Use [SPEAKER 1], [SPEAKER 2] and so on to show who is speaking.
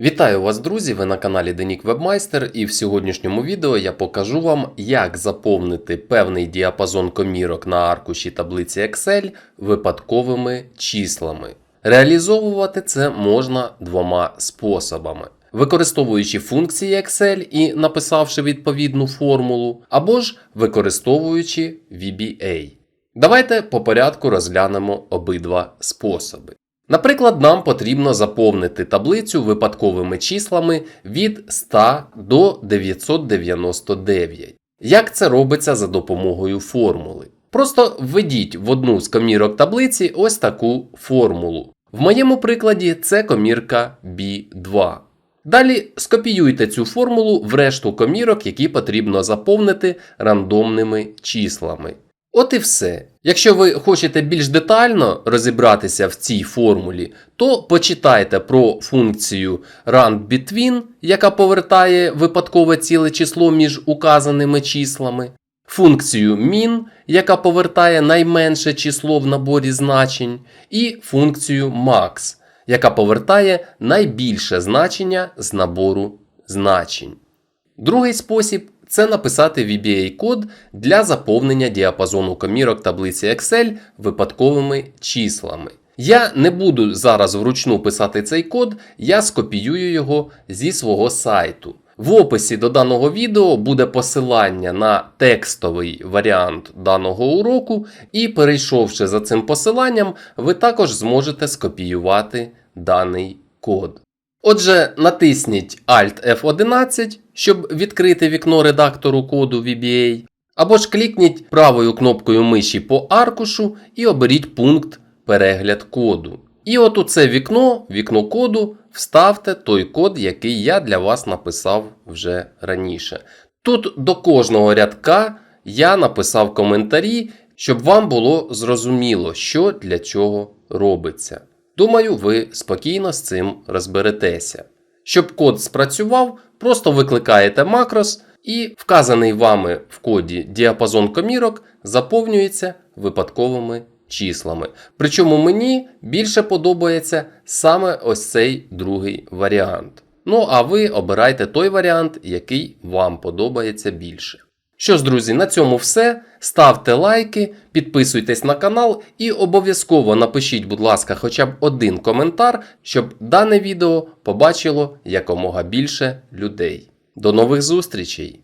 [SPEAKER 1] Вітаю вас, друзі! Ви на каналі Денік Вебмайстер, і в сьогоднішньому відео я покажу вам, як заповнити певний діапазон комірок на аркуші таблиці Excel випадковими числами. Реалізовувати це можна двома способами. Використовуючи функції Excel і написавши відповідну формулу, або ж використовуючи VBA. Давайте по порядку розглянемо обидва способи. Наприклад, нам потрібно заповнити таблицю випадковими числами від 100 до 999. Як це робиться за допомогою формули? Просто введіть в одну з комірок таблиці ось таку формулу. В моєму прикладі це комірка B2. Далі скопіюйте цю формулу в решту комірок, які потрібно заповнити рандомними числами. От і все. Якщо ви хочете більш детально розібратися в цій формулі, то почитайте про функцію run-between, яка повертає випадкове ціле число між указаними числами, функцію min, яка повертає найменше число в наборі значень, і функцію max, яка повертає найбільше значення з набору значень. Другий спосіб це написати VBA-код для заповнення діапазону комірок таблиці Excel випадковими числами. Я не буду зараз вручну писати цей код, я скопіюю його зі свого сайту. В описі до даного відео буде посилання на текстовий варіант даного уроку, і перейшовши за цим посиланням, ви також зможете скопіювати даний код. Отже, натисніть Alt F11, щоб відкрити вікно редактору коду VBA, або ж клікніть правою кнопкою миші по аркушу і оберіть пункт Перегляд коду. І от у це вікно, вікно коду, вставте той код, який я для вас написав вже раніше. Тут до кожного рядка я написав коментарі, щоб вам було зрозуміло, що для чого робиться. Думаю, ви спокійно з цим розберетеся. Щоб код спрацював, просто викликаєте макрос і вказаний вами в коді діапазон комірок заповнюється випадковими числами. Причому мені більше подобається саме ось цей другий варіант. Ну а ви обирайте той варіант, який вам подобається більше. Що ж, друзі, на цьому все. Ставте лайки, підписуйтесь на канал і обов'язково напишіть, будь ласка, хоча б один коментар, щоб дане відео побачило якомога більше людей. До нових зустрічей!